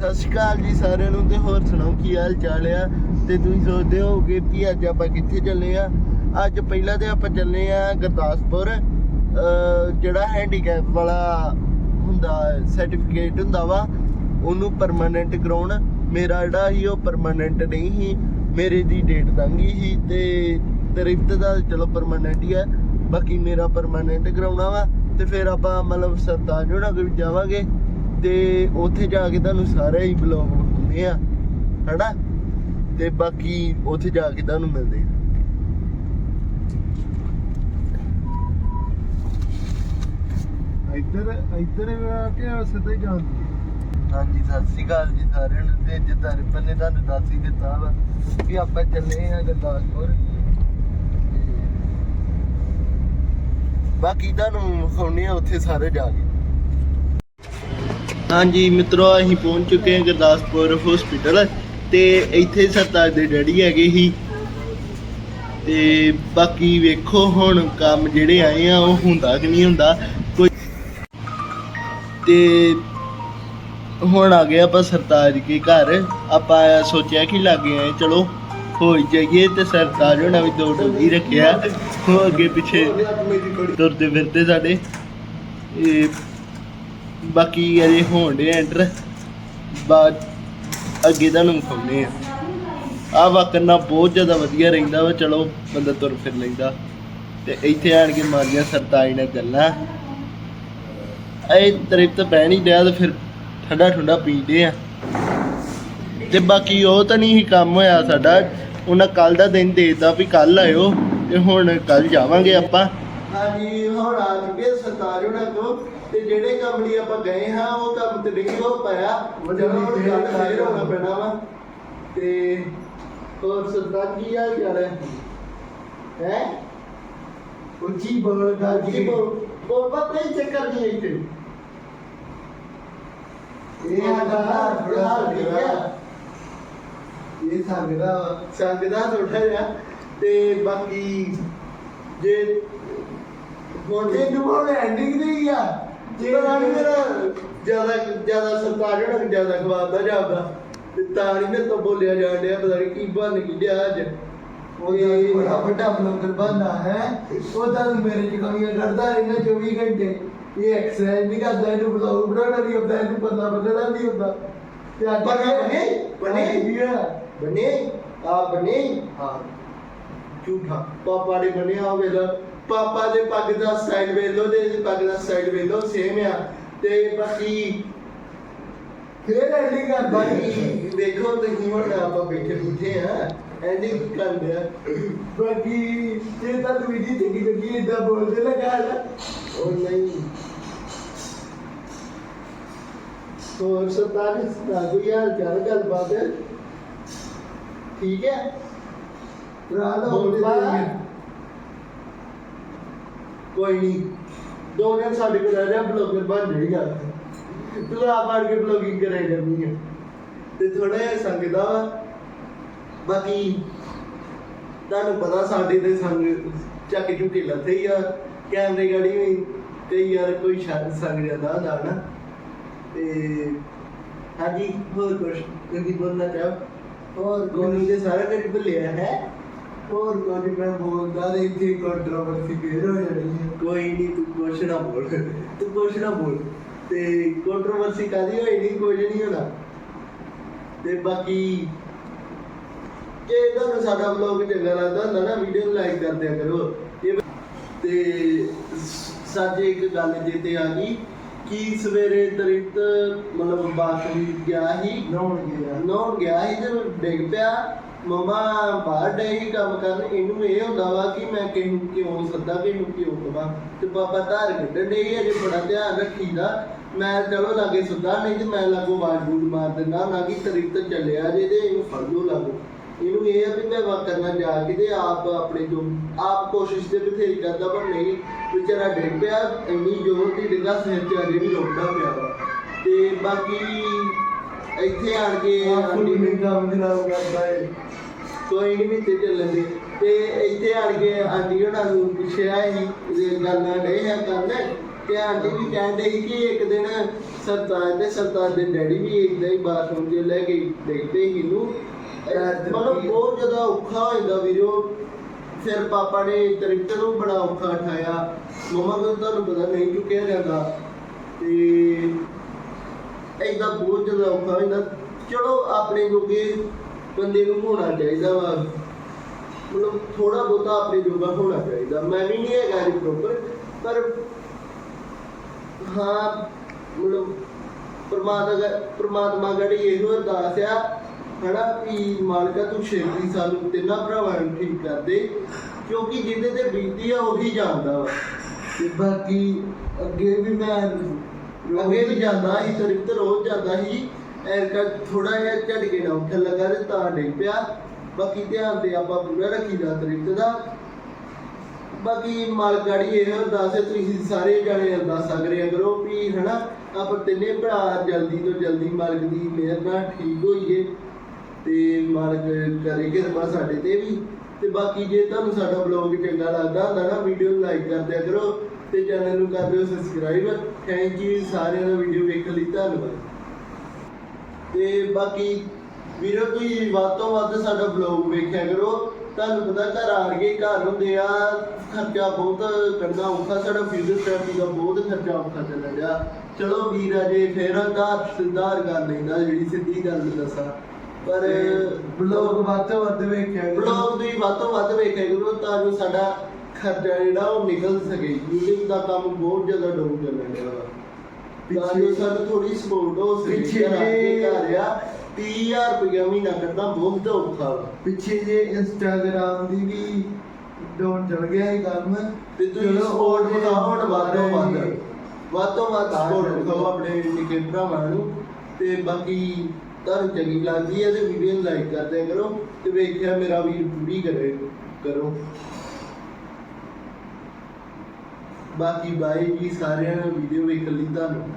ਸਤਿ ਸ਼੍ਰੀ ਅਕਾਲ ਜੀ ਸਾਰਿਆਂ ਨੂੰ ਤੇ ਹੋਰ ਸੁਣਾਓ ਕੀ ਹਾਲ ਚਾਲ ਆ? ਤੇ ਤੁਸੀਂ ਸੋਚਦੇ ਹੋਗੇ ਕਿ ਅੱਜ ਆਪਾਂ ਕਿੱਥੇ ਚੱਲੇ ਆ? ਅੱਜ ਪਹਿਲਾਂ ਤੇ ਆਪਾਂ ਚੱਲੇ ਆ ਗੁਰਦਾਸਪੁਰ ਜਿਹੜਾ ਹੈਂਡੀਕੈਪ ਵਾਲਾ ਹੁੰਦਾ ਸਰਟੀਫਿਕੇਟ ਹੁੰਦਾ ਵਾ, ਉਹਨੂੰ ਪਰਮਾਨੈਂਟ ਕਰਾਉਣ। ਮੇਰਾ ਜਿਹੜਾ ਸੀ, ਉਹ ਪਰਮਾਨੈਂਟ ਨਹੀਂ ਸੀ। ਮੇਰੇ ਦੀ ਡੇਟ ਲੰਘੀ ਸੀ ਤੇ ਤ੍ਰਿਪਤ ਦਾ ਚਲੋ ਪਰਮਾਨੈਂਟ ਹੀ ਆ। ਬਾਕੀ ਮੇਰਾ ਪਰਮਾਨੈਂਟ ਕਰਾਉਣਾ ਵਾ ਤੇ ਫਿਰ ਆਪਾਂ ਮਤਲਬ ਸਰਤਾਜ ਹੋਣਾ ਕੋਲ ਜਾਵਾਂਗੇ। ਤੇ ਉੱਥੇ ਜਾ ਕੇ ਤੁਹਾਨੂੰ ਸਾਰਾ ਹੀ ਬਲੌਗ ਵਿਖਾਉਂਦੇ ਆ, ਹਨਾ? ਤੇ ਬਾਕੀ ਉੱਥੇ ਜਾ ਕੇ ਤੁਹਾਨੂੰ ਮਿਲਦੇ ਇੱਧਰ ਇੱਧਰ ਆ ਕੇ ਸਿੱਧਾ ਹੀ ਜਾਂਦੀ ਹਾਂਜੀ, ਸਤਿ ਸ਼੍ਰੀ ਅਕਾਲ ਜੀ ਸਾਰਿਆਂ ਨੂੰ, ਤੇ ਜਿੱਦਾਂ ਰਿਪਨ ਨੇ ਤੁਹਾਨੂੰ ਦੱਸ ਹੀ ਦਿੱਤਾ ਵਾ ਕਿ ਆਪਾਂ ਚੱਲੇ ਆ ਗੁਰਦਾਸਪੁਰ। ਤੇ ਬਾਕੀ ਤੁਹਾਨੂੰ ਵਿਖਾਉਣੇ ਆ ਉੱਥੇ ਸਾਰੇ ਜਾ ਕੇ। ਹਾਂਜੀ ਮਿੱਤਰੋ, ਅਸੀਂ ਪਹੁੰਚ ਚੁੱਕੇ ਹਾਂ ਗੁਰਦਾਸਪੁਰ ਹਸਪੀਟਲ ਤੇ ਇੱਥੇ ਸਰਤਾਜ ਦੇ ਡੈਡੀ ਹੈਗੇ ਸੀ। ਤੇ ਬਾਕੀ ਵੇਖੋ ਹੁਣ ਕੰਮ ਜਿਹੜੇ ਆਏ ਆ, ਉਹ ਹੁੰਦਾ ਕਿ ਨਹੀਂ ਹੁੰਦਾ। ਕੋਈ ਤੇ ਹੁਣ ਆ ਗਏ ਆਪਾਂ ਸਰਤਾਜ ਕੇ ਘਰ। ਆਪਾਂ ਸੋਚਿਆ ਕਿ ਲੱਗੇ ਆਏ, ਚਲੋ ਹੋ ਹੀ ਜਾਈਏ ਤੇ ਸਰਤਾਜ ਹੋਣਾ ਵੀ ਦੋ ਡੋਲੀ ਰੱਖਿਆ। ਉਹ ਅੱਗੇ ਪਿੱਛੇ ਤੁਰਦੇ ਫਿਰਦੇ ਸਾਡੇ। ਇਹ ਬਾਕੀ ਅਜੇ ਹੋਣ ਦੇ ਐਂਟਰ ਬਾਅਦ ਅੱਗੇ ਤੁਹਾਨੂੰ ਵਿਖਾਉਂਦੇ ਆ। ਆ ਵਾ ਕਰਨਾ ਬਹੁਤ ਜ਼ਿਆਦਾ ਵਧੀਆ ਰਹਿੰਦਾ ਵਾ, ਚਲੋ ਬੰਦਾ ਤੁਰ ਫਿਰ ਲੈਂਦਾ। ਤੇ ਇੱਥੇ ਆਣ ਕੇ ਮਾਰੀਆਂ ਸਰਤਾਈ ਨਾਲ ਗੱਲਾਂ। ਇਹ ਤ੍ਰਿਪਤ ਬਹਿ ਨਹੀਂ ਡਿਆ ਤੇ ਫਿਰ ਠੰਡਾ ਠੰਡਾ ਪੀਂਦੇ ਆ। ਤੇ ਬਾਕੀ ਉਹ ਤਾਂ ਨਹੀਂ ਕੰਮ ਹੋਇਆ ਸਾਡਾ। ਉਹਨਾਂ ਕੱਲ ਦਾ ਦਿਨ ਦੇਤਾ ਵੀ ਕੱਲ ਆਇਓ ਤੇ ਹੁਣ ਕੱਲ ਜਾਵਾਂਗੇ ਆਪਾਂ। ਹਾਂਜੀ ਹੁਣ ਆ ਚੁੱਕੇ ਸਰਤਾਜ ਉਹਨਾਂ ਕੋ ਤੇ ਜਿਹੜੇ ਕੰਮ ਲਈ ਆਪਾਂ ਗਏ ਹਾਂ ਉਹ ਕੰਮ ਤੇ ਨਹੀਂ ਹੋ ਪਾਇਆ। ਜਦੋਂ ਤੇ ਫੇਰ ਹੋਣਾ ਪੈਣਾ ਵਾ। ਤੇ ਹੋਰ ਸਰਤਾਜ ਕੀ ਹਾਲ ਚਾਲ ਹੈ? ਹੈ? ਉੱਚੀ ਬੋਲ ਗੱਲ ਜੀ ਬੋਲ। ਬੋਲ ਚੱਕਰ ਨਹੀਂ ਇੱਥੇ। ਇਹ ਸਾਡਾ ਥੋੜਾ ਸੰਗਦਾ ਇਹ ਸੰਗਦਾ। ਸੰਗਦਾ ਥੋੜਾ ਜਿਹਾ ਤੇ ਬਾਕੀ ਜੇ ਤੈਨੂੰ ਹੁਣ ਐਂਡਿੰਗ ਨਹੀਂ ਆ। ਜੇ ਨਹੀਂ ਮੇਰਾ ਜ਼ਿਆਦਾ ਜ਼ਿਆਦਾ ਹੋਣਾ ਜ਼ਿਆਦਾ ਖਵਾਦਾ ਜਾਂਦਾ ਤੇ ਤਾਂ ਨਹੀਂ ਮੇਰੇ ਤੋਂ ਬੋਲਿਆ ਜਾਣ ਡਿਆ ਪਤਾ ਨਹੀਂ ਕੀ ਬਣ ਕੀ ਡਿਆ ਅੱਜ। ਉਹਦਾ ਬੜਾ ਵੱਡਾ ਬਲੌਗਰ ਬੰਦਾ ਹੈ। ਉਹ ਤਾਂ ਮੇਰੇ ਚ ਕਮੀਆਂ ਕਰਦਾ ਰਹਿੰਦਾ 24 ਘੰਟੇ। ਇਹ ਐਕਸਰਸਾਈਜ਼ ਨਹੀਂ ਕਰਦਾ ਇਹਨੂੰ ਬਲੌਗ ਬਣਾਉਣਾ ਨਹੀਂ ਹੁੰਦਾ ਇਹਨੂੰ ਪਤਾ ਬਦਲਣਾ ਨਹੀਂ ਹੁੰਦਾ ਤੇ ਅੱਜ ਬਣੇ, ਬਣੇ, ਬਣੇ। ਆ। ਬਣੇ ਹਾਂ। ਝੂਠਾ ਪਾਪਾ ਦੇ ਬਣਿਆ ਵੇਲਾ ਪਾਪਾ ਦੇ ਪੱਗ ਦਾ ਲਓ ਤੇ ਇਹਦੀ ਪੱਗ ਦਾ ਸਟਾਈਲ ਵੇਖ ਲਓ ਸੇਮ ਆ। ਤੇ ਬਾਕੀ ਫੇਰ ਐਂਡਿੰਗ ਕਰਦਾ ਬਾਕੀ ਦੇਖੋ ਤੁਸੀਂ ਹੁਣ ਆਪਾਂ ਬੈਠੇ ਬੁੱਠੇ ਆ ਐਂਡਿੰਗ ਕਰਦੇ ਆ। ਬਾਕੀ ਜੇ ਤਾਂ ਜੀ ਚੰਗੀ ਚੰਗੀ ਇਦਾਂ ਬੋਲਦੇ ਲਗਾ ਲੈ। ਉਹ ਨਹੀਂ। ਹੋਰ ਸਰਦਾਰ ਦਾ ਕੋਈ ਹਾਲ ਚਾਲ ਗੱਲਬਾਤ? ਠੀਕ ਹੈ? ਦਾ ਬੋਲਦੇ ਪਾ। ਨਹੀਂ ਕੋਈ ਨਹੀਂ ਦੋ ਦਿਨ ਸਾਡੇ ਕੋਲ ਰਹਿ ਜਾ ਬਲੌਗਰ ਬਣ ਜਾਏਗਾ ਤੂੰ ਆਪ ਆੜ ਕੇ ਬਲੌਗਿੰਗ ਕਰੇ ਜਾਂਦੀ ਹੈ ਤੇ ਥੋੜਾ ਜਿਹਾ ਸੰਗਦਾ ਬਾਕੀ ਤੁਹਾਨੂੰ ਪਤਾ ਸਾਡੇ ਤੇ ਸੰਗ ਚੱਕ ਝੁਕੇ ਲੱਥੇ ਹੀ ਆ। ਕੈਮਰੇ ਗਾੜੀ ਵੀ ਤੇ ਯਾਰ ਕੋਈ ਸ਼ਾਇਦ ਸੰਗ ਜਾਂਦਾ ਹੁੰਦਾ ਨਾ। ਤੇ ਹਾਂਜੀ, ਹੋਰ ਕੁਛ? ਤੁਸੀਂ ਬੋਲਣਾ ਚਾਹੋ? ਹੋਰ ਗੋਨੀ ਦੇ ਸਾਰਾ ਕੁਝ ਭੁੱਲਿਆ ਹੈ। ਹੋਰ ਕੋਈ ਮੈਂ ਬੋਲਦਾ ਤੇ ਇੱਥੇ ਕੰਟਰੋਵਰਸੀ ਫੇਰ ਹੋ ਜਾਣੀ ਹੈ। ਕੋਈ ਨਹੀਂ ਤੂੰ ਕੁਛ ਨਾ ਬੋਲ, ਤੂੰ ਕੁਛ ਨਾ ਬੋਲ। ਤੇ ਕੰਟਰੋਵਰਸੀ ਕਾਦੀ ਹੋਈ ਨਹੀਂ ਕੁਝ ਨਹੀਂ ਹੋਣਾ। ਤੇ ਬਾਕੀ ਜੇ ਤੁਹਾਨੂੰ ਸਾਡਾ ਵਲੌਗ ਚੰਗਾ ਲੱਗਦਾ ਹੁੰਦਾ ਨਾ ਵੀਡੀਓ ਨੂੰ ਲਾਈਕ ਕਰ ਦਿਆ ਕਰੋ। ਤੇ ਸਾਜੇ ਇੱਕ ਗੱਲ ਜੇ ਤੇ ਆ ਗਈ ਕਿ ਸਵੇਰੇ ਦਰਿਤ ਮਤਲਬ ਬਾਥਰੂਮ ਗਿਆ ਸੀ ਨਹਾਉਣ ਗਿਆ। ਨਹਾਉਣ ਗਿਆ ਸੀ ਤੇ ਡਿੱਗ ਪਿਆ। ਮਮਾ ਬਾਹਰ ਡੇ ਹੀ ਕੰਮ ਕਰਨ। ਇਹਨੂੰ ਇਹ ਹੁੰਦਾ ਵਾ ਕਿ ਮੈਂ ਕਿਹਨੂੰ ਕਿਉਂ ਸੱਦਾ ਕਿਹਨੂੰ ਕਿਉਂ ਕਵਾਂ। ਤੇ ਬਾਬਾ ਧਾਰ ਕੱਢਣ ਡੇ ਅਜੇ ਬੜਾ ਧਿਆਨ ਰੱਖੀਦਾ। ਮੈਂ ਚਲੋ ਲਾਗੇ ਸੁੱਧਾ ਨਹੀਂ ਤੇ ਮੈਂ ਲਾਗੋ ਬੂਦ ਮਾਰ ਦਿੰਦਾ ਨਾ ਕਿ ਤਰੀਕ ਤੇ ਚੱਲਿਆ ਜੇ ਤੇ ਇਹਨੂੰ ਫੜ ਲਓ ਲਾਗੋ। ਇਹਨੂੰ ਇਹ ਆ ਵੀ ਮੈਂ ਵਾ ਕਰਨਾ ਜਾ ਕੇ ਤੇ ਆਪ ਆਪਣੇ ਜੋ ਆਪ ਕੋਸ਼ਿਸ਼ ਤੇ ਬਥੇਰੀ ਕਰਦਾ ਪਰ ਨਹੀਂ ਵਿਚਾਰਾ ਡਿੱਗ ਪਿਆ ਇੰਨੀ ਜ਼ੋਰ ਦੀ ਡਿੱਗਾ ਸਿਰ ਤੇ ਅਜੇ ਵੀ ਰੋਕਦਾ ਪਿਆ ਵਾ। ਤੇ ਬਾਕੀ ਇੱਥੇ ਆਣ ਕੇ ਆਪ ਆਂਟੀ ਨੂੰ ਨੇ ਕੰਮ ਖਰਾਬ ਕਰਦਾ ਹੈ ਕੋਈ ਨਹੀਂ ਵਿੱਚ ਚੱਲਣ ਦੇ। ਤੇ ਇੱਥੇ ਆਣ ਕੇ ਆਂਟੀ ਹੋਣਾ ਨੂੰ ਪੁੱਛਿਆ ਸੀ ਇਹ ਗੱਲਾਂ ਡੇ ਆ ਕਰਨ ਤੇ ਆਂਟੀ ਵੀ ਕਹਿੰਦੇ ਸੀ ਕਿ ਇੱਕ ਦਿਨ ਸਰਤਾਜ ਤੇ ਸਰਤਾਜ ਦੇ ਡੈਡੀ ਵੀ ਇਦਾਂ ਹੀ ਬਾਥਰੂਮ 'ਚ ਲੈ ਕੇ ਦੇਖਦੇ ਸੀ ਨੂੰ ਮਤਲਬ ਬਹੁਤ ਜ਼ਿਆਦਾ ਔਖਾ ਹੋ ਜਾਂਦਾ ਵੀਰੋ। ਫਿਰ ਪਾਪਾ ਨੇ ਤਰੀਕੇ ਨੂੰ ਬੜਾ ਔਖਾ ਉਠਾਇਆ। ਮਮਾ ਨੂੰ ਤੁਹਾਨੂੰ ਪਤਾ ਨਹੀਂ ਚੁੱਕਿਆ ਜਾਂਦਾ। ਤੇ ਏਦਾਂ ਬਹੁਤ ਜ਼ਿਆਦਾ ਔਖਾ ਹੋ ਜਾਂਦਾ ਚਲੋ, ਆਪਣੇ ਜੋਗੇ ਬੰਦੇ ਨੂੰ ਹੋਣਾ ਚਾਹੀਦਾ ਵਾ। ਮਤਲਬ ਥੋੜਾ ਬਹੁਤਾ ਆਪਣੇ ਜੋਗਾ ਹੋਣਾ ਚਾਹੀਦਾ। ਮੈਂ ਵੀ ਨਹੀਂ ਹੈਗਾ ਜੀ ਪ੍ਰੋਪਰ ਪਰ ਹਾਂ, ਮਤਲਬ ਪ੍ਰਮਾਤਮਾ ਪ੍ਰਮਾਤਮਾ ਗੜੀ ਇਹੋ ਅਰਦਾਸ ਆ ਹਨਾ ਵੀ ਮਾਲਕਾ ਤੂੰ ਛੇਤੀ ਸਾਨੂੰ ਤਿੰਨਾਂ ਭਰਾਵਾਂ ਨੂੰ ਠੀਕ ਕਰ ਦੇ ਕਿਉਂਕਿ ਜਿਹਦੇ ਤੇ ਬੀਤੀ ਆ ਉਹੀ ਜਾਣਦਾ ਵਾ। ਤੇ ਬਾਕੀ ਅੱਗੇ ਵੀ ਮੈਂ ਅੱਗੇ ਵੀ ਜਾਂਦਾ ਸੀ ਤਰਿਕਤ ਰੋਜ਼ ਜਾਂਦਾ ਸੀ। ਐਰਕਾ ਥੋੜਾ ਜਿਹਾ ਝਟਕੇ ਨਾਲ ਉੱਠਣ ਲੱਗਾ ਤੇ ਤਾਂ ਡਿੱਗ ਪਿਆ। ਬਾਕੀ ਧਿਆਨ ਤੇ ਆਪਾਂ ਪੂਰਾ ਰੱਖੀਦਾ ਤਰਿਕਤ ਦਾ। ਬਾਕੀ ਮਾਲਗਾੜੀ ਇਹ ਅਰਦਾਸ ਹੈ ਤੁਸੀਂ ਸਾਰੇ ਜਾਣੇ ਅਰਦਾਸਾਂ ਕਰਿਆ ਕਰੋ ਵੀ ਹਨਾ ਆਪਾਂ ਤਿੰਨੇ ਭਰਾ ਜਲਦੀ ਤੋਂ ਜਲਦੀ ਮਾਲਕ ਦੀ ਮਿਹਰ ਨਾਲ ਠੀਕ ਹੋਈਏ। ਤੇ ਮਾਲਕ ਕਰੇ ਕਿਰਪਾ ਸਾਡੇ ਤੇ ਵੀ। ਤੇ ਬਾਕੀ ਜੇ ਤੁਹਾਨੂੰ ਸਾਡਾ ਬਲੌਗ ਚੰਗਾ ਲੱਗਦਾ ਹੁੰਦਾ ਨਾ ਵੀਡੀਓ ਨੂੰ ਲਾਈਕ ਕਰ ਦਿਆ ਕਰੋ ਤੇ ਚੈਨਲ ਨੂੰ ਕਰ ਦਿਓ ਸਬਸਕ੍ਰਾਈਬ ਥੈਂਕ ਯੂ ਸਾਰਿਆਂ ਦਾ ਵੀਡੀਓ ਵੇਖਣ ਲਈ ਧੰਨਵਾਦ। ਤੇ ਬਾਕੀ ਵੀਰੋ, ਤੁਸੀਂ ਵੱਧ ਤੋਂ ਵੱਧ ਸਾਡਾ ਬਲੌਗ ਵੇਖਿਆ ਕਰੋ। ਤੁਹਾਨੂੰ ਪਤਾ ਘਰ ਆ ਕੇ ਘਰ ਹੁੰਦੇ ਆ, ਖਰਚਾ ਬਹੁਤ ਕਰਨਾ ਔਖਾ, ਸਾਡਾ ਫਿਜ਼ੀਓਥੈਰੇਪੀ ਦਾ ਬਹੁਤ ਖਰਚਾ ਔਖਾ ਚੱਲਣ ਡਿਆ ਚਲੋ ਵੀਰ ਅਜੇ ਫੇਰ ਆਧਾਰ ਸੁਧਾਰ ਕਰ ਲੈਂਦਾ, ਜਿਹੜੀ ਸਿੱਧੀ ਗੱਲ ਦੱਸਾਂ। ਪਰ ਬਲੌਗ ਵੱਧ ਤੋਂ ਵੱਧ ਵੇਖਿਆ ਕਰੋ। ਬਲੌਗ ਤੁਸੀਂ ਵੱਧ ਤੋਂ ਵੱਧ ਵੇਖਿਆ ਕਰੋ ਤਾਂ ਜੋ ਸਾਡਾ ਖਰਚਾ ਜਿਹੜਾ ਉਹ ਨਿਕਲ ਸਕੇ। YouTube ਦਾ ਕੰਮ ਬਹੁਤ ਜ਼ਿਆਦਾ ਡਾਊਨ ਚੱਲਣ ਡਿਆ ਵਾ ਤਾਂ ਜੋ ਸਾਨੂੰ ਥੋੜੀ ਸਪੋਰਟ ਹੋ ਸਕੇ। ਪਿੱਛੇ ਜੇ- ਘਰ ਆ 30000 ਰੁਪਇਆ ਮਹੀਨਾ ਕੱਢਣਾ ਬਹੁਤ ਔਖਾ ਵਾ। ਪਿੱਛੇ ਜੇ ਇੰਸਟਾਗ੍ਰਾਮ ਦੀ ਵੀ ਡਾਊਨ ਚਲ ਗਿਆ ਇਹ ਕੰਮ ਤੇ ਤੁਸੀਂ ਚਲੋ ਸਪੋਰਟ ਉਹਦੇ ਦਿਖਾਓ ਹੁਣ ਵੱਧ ਤੋਂ ਵੱਧ। ਵੱਧ ਤੋਂ ਵੱਧ ਤਾਂ ਸਪੋਰਟ। ਦਿਖਾਓ ਆਪਣੇ ਨਿੱਕੇ ਭਰਾਵਾਂ ਨੂੰ। ਤੇ ਬਾਕੀ ਤੁਹਾਨੂੰ ਚੰਗੀ ਲੱਗਦੀ ਹੈ ਤੇ ਵੀਡੀਓ ਨੂੰ ਲਾਈਕ ਕਰ ਕਰੋ ਤੇ ਵੇਖਿਆ ਮੇਰਾ ਵੀਰ ਪੂਰੀ ਕਰੇ ਕਰੋ। ਬਾਕੀ ਬਾਈ ਜੀ ਸਾਰਿਆਂ ਨੂੰ ਵੀਡੀਓ ਵੇਖਣ ਲਈ ਧੰਨਵਾਦ।